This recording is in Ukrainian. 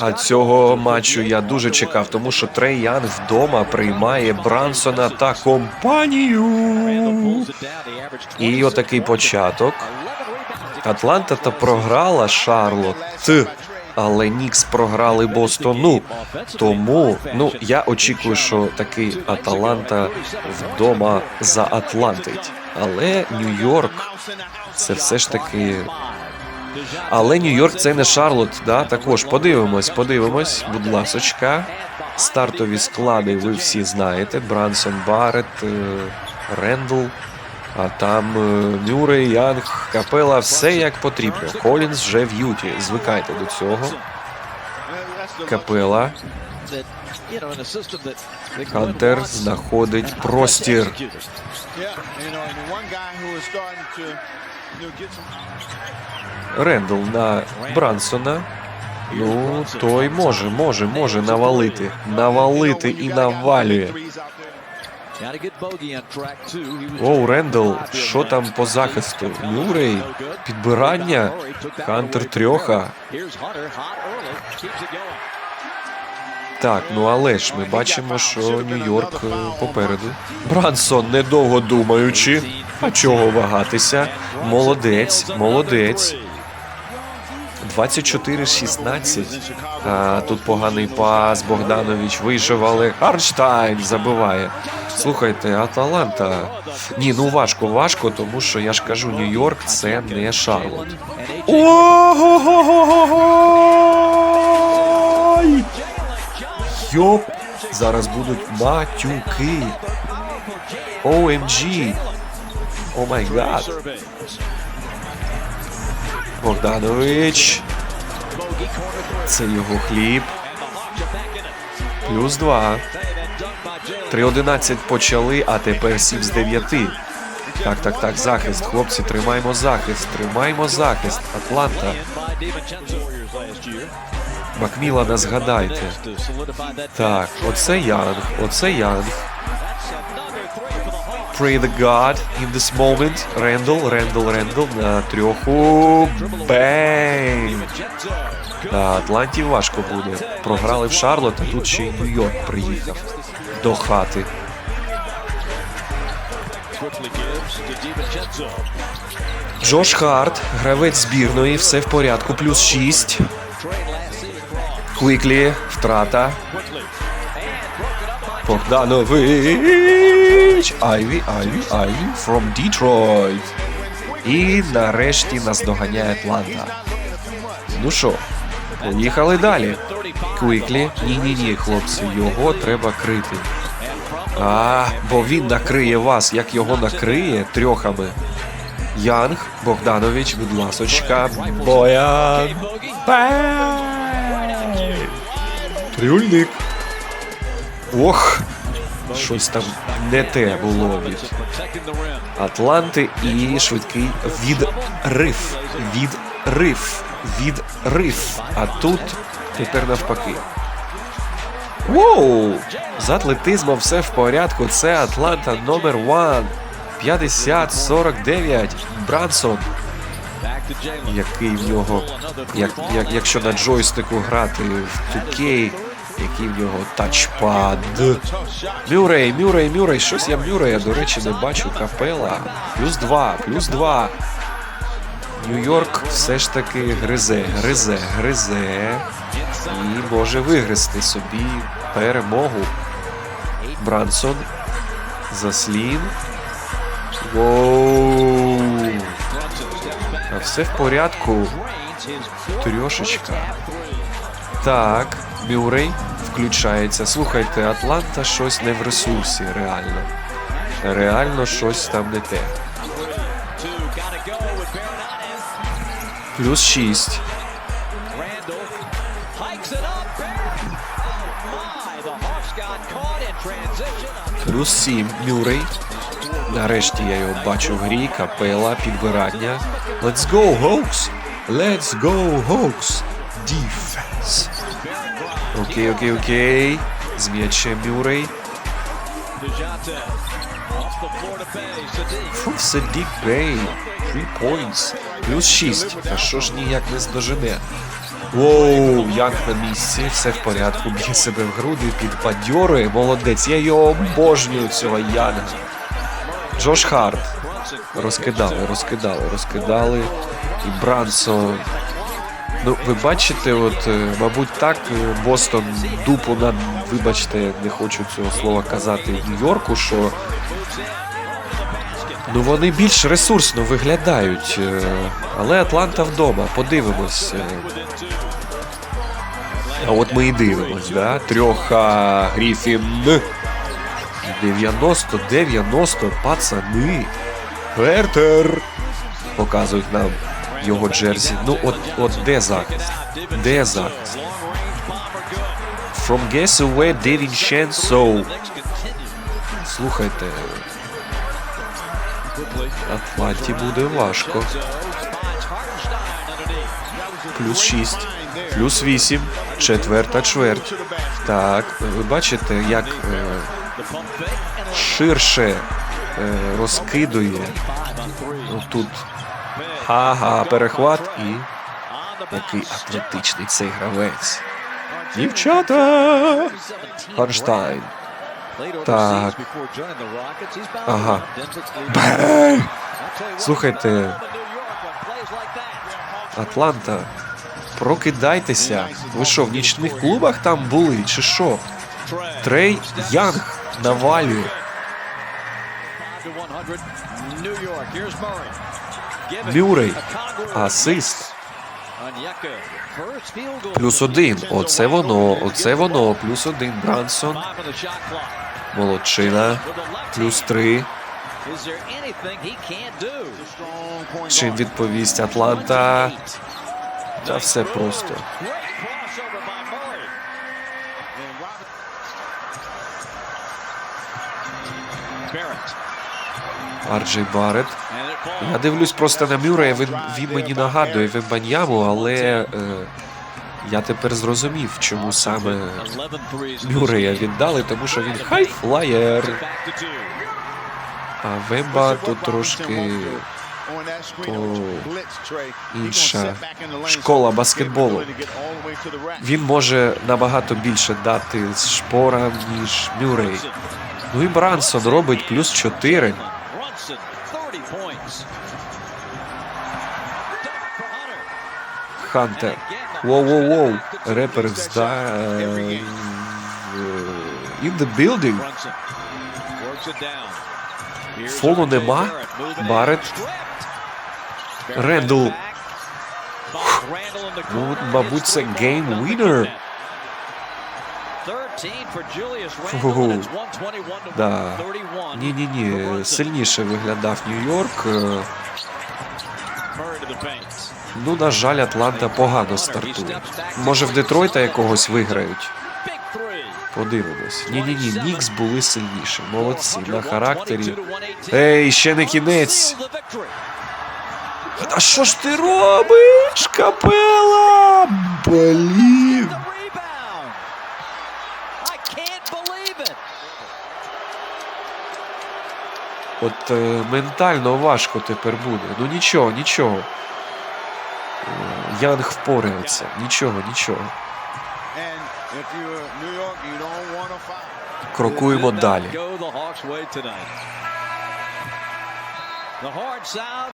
А цього матчу я дуже чекав, тому що Трей Янг вдома приймає Брансона та компанію. І отакий початок. Атланта та програла Шарлот, але Нікс програли Бостону. Тому ну я очікую, що такий Аталанта вдома заатлантить. Але Нью-Йорк це все ж таки. Але Нью-Йорк це не Шарлот. Да? Також подивимось, подивимось, будь ласочка. Стартові склади ви всі знаєте. Брансон Барретт, е, Рендл. А там е, Янг, Капела, все як потрібно. Колінз вже в Юті. Звикайте до цього. Can Хантер знаходить простір. Рендл на Брансона. Ну, той може, може, може навалити. Навалити і навалює. Оу, Рендл, що там по захисту? Мюррей, підбирання, Хантер трьоха. Так, ну але ж ми бачимо, що Нью-Йорк е, попереду. Брансон, недовго думаючи. А чого вагатися? Молодець, молодець. 24-16. А, тут поганий пас. Богданович вийшов, але Харнштайн забиває. Слухайте, Аталанта. Ні, ну важко, важко, тому що я ж кажу, Нью-Йорк це не Шарлот. Ой! Йоп! Зараз будуть матюки. OMG. О май гад. Богданович. Це його хліб. Плюс два. 3-11 почали, а тепер 7 з 9. Так, так, так, захист. Хлопці, тримаємо захист. Тримаємо захист. Атланта. Макмілана згадайте. Так, оце Янг, оце Янг. Pray the God in this moment. Рендл, Рендл, Рендл на трьоху. DiVincenzo. На Атланті важко буде. Програли в Шарлот, а тут ще й Нью-Йорк приїхав до хати. Джош Харт, гравець збірної, все в порядку, плюс 6. Квіклі, втрата. Богданович! Айві, Айві, Айві from Detroit. І нарешті нас доганяє Атланта. Ну що, поїхали далі. Квіклі. Ні-ні-ні, хлопці, його треба крити. А, бо він накриє вас, як його накриє трьохами. Янг, Богданович, будь ласочка, Боян. Бей! Трюльник. Ох, щось там не те було від. Атланти і швидкий відрив. Відрив. Відрив. А тут тепер навпаки. Воу! З атлетизмом все в порядку. Це Атланта номер 1. 50-49. Брансон. Який в нього. Як, як, якщо на джойстику грати в 2K, який в нього тачпад. Мюррей, Мюррей, Мюррей. Щось я Мюррея, до речі, не бачу. Капела. Плюс два, плюс два. Нью-Йорк все ж таки гризе, гризе, гризе. І може вигризти собі перемогу. Брансон. Заслін. Воу. Все в порядку. Трьошечка. Так, Мюррей включається. Слухайте, Атланта щось не в ресурсі, реально. Реально щось там не те. Плюс 6. Randall hikes it up. Barrett. Oh my! The Hawks got caught in transition. Плюс 7. Мюррей. Нарешті я його бачу в грі. Капела, підбирання. Let's go, Hawks! Let's go, Hawks! Defense. Окей, окей, окей. З м'ячем Мюррей. From Sadiq Bey. Three points. Плюс 6. Та що ж ніяк не здожене. Воу, Янг на місці, все в порядку, б'є себе в груди, підбадьорує. Молодець, я його обожнюю, цього Янга. Джош Харт. Розкидали, розкидали, розкидали. І Брансо. Ну, ви бачите, от, е, мабуть, так е, Бостон дупу на, вибачте, не хочу цього слова казати Нью-Йорку, що ну вони більш ресурсно виглядають. е, Але Атланта вдома, подивимось. А от ми і дивимось, да? Трьоха Гріфін. 90-90, пацани. Вертер. Показують нам його джерсі. Ну, от, от де захист? Де захист? From Guess Away DiVincenzo. Слухайте. Атланті буде важко. Плюс 6, плюс 8, четверта чверть. Так, ви бачите, як е, ширше е, розкидує. Ну, тут ага, перехват і який атлетичний цей гравець. Дівчата! Харштайн. Так. Ага. Бей! Слухайте, Атланта, прокидайтеся. Ви що, в нічних клубах там були, чи що? Трей Янг навалює. Мюррей. Асист. Плюс один. Оце воно, оце воно. Плюс один. Брансон. Молодчина. Плюс три. Чим відповість Атланта? Та все просто. Арджей Барет. Я дивлюсь просто на Мюррея, він, він мені нагадує Вембаньяму, але е, я тепер зрозумів, чому саме Мюррея віддали, тому що він хайфлаєр. А Вемба тут трошки інша школа баскетболу. Він може набагато більше дати з шпорам, ніж Мюррей. Ну і Брансон робить плюс 4. Хантер. Воу-воу-воу. Репер зда... е, In the building. Фолу нема. Барет. Рендл. Ну, мабуть, це гейм winner. Фу. Да. Ні-ні-ні, сильніше виглядав Нью-Йорк. Ну, на жаль, Атланта погано стартує. Може, в Детройта якогось виграють. Подивимось. Ні-ні-ні, Нікс були сильніші. Молодці, на характері. Ей, ще не кінець. А що ж ти робиш, капела? Блін. От е, ментально важко тепер буде. Ну нічого, нічого. Е, Янг впорається. Нічого, нічого. Крокуємо далі.